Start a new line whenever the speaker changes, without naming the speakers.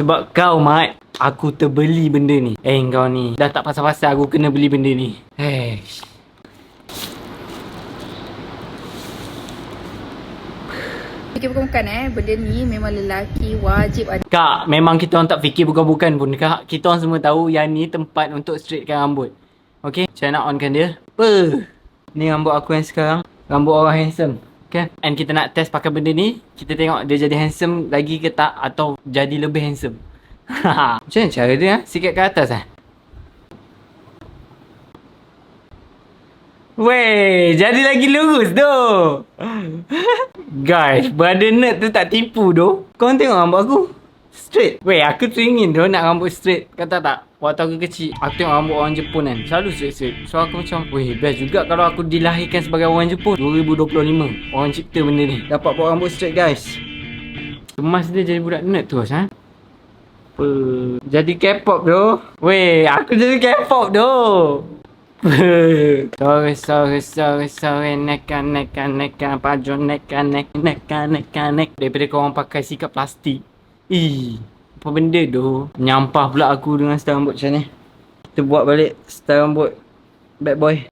Sebab kau, Mat. Aku terbeli benda ni. Eh, kau ni. Dah tak pasal-pasal aku kena beli benda ni. Eh.
Fikir bukan-bukan eh. Benda ni memang lelaki wajib ada.
Kak, memang kita orang tak fikir bukan-bukan pun kak. Kita orang semua tahu yang ni tempat untuk straightkan rambut. Okay, saya nak onkan dia. Apa? Ni rambut aku yang sekarang. Rambut orang handsome. Okay? And kita nak test pakai benda ni. Kita tengok dia jadi handsome lagi ke tak atau jadi lebih handsome. Macam mana cara dia? ah? Sikit ke atas eh? Weh, jadi lagi lurus tu. Guys, brother nerd tu tak tipu tu. Kau tengok rambut aku. Straight. Weh, aku teringin tu nak rambut straight. Kata tak? Waktu aku kecil, aku tengok rambut orang Jepun kan. Selalu straight-straight. So aku macam, weh, best juga kalau aku dilahirkan sebagai orang Jepun. 2025. Orang cipta benda ni. Dapat buat rambut straight guys. Kemas dia jadi budak nerd terus ha. Apa? Jadi K-pop tu. Weh, aku jadi K-pop tu. sorry, sorry, sorry, sorry, neka, neka, neka, baju neka, neka, neka, neka, neka. Daripada korang pakai sikat plastik. Ih, apa benda tu? Nyampah pula aku dengan style rambut macam ni. Kita buat balik style rambut bad boy.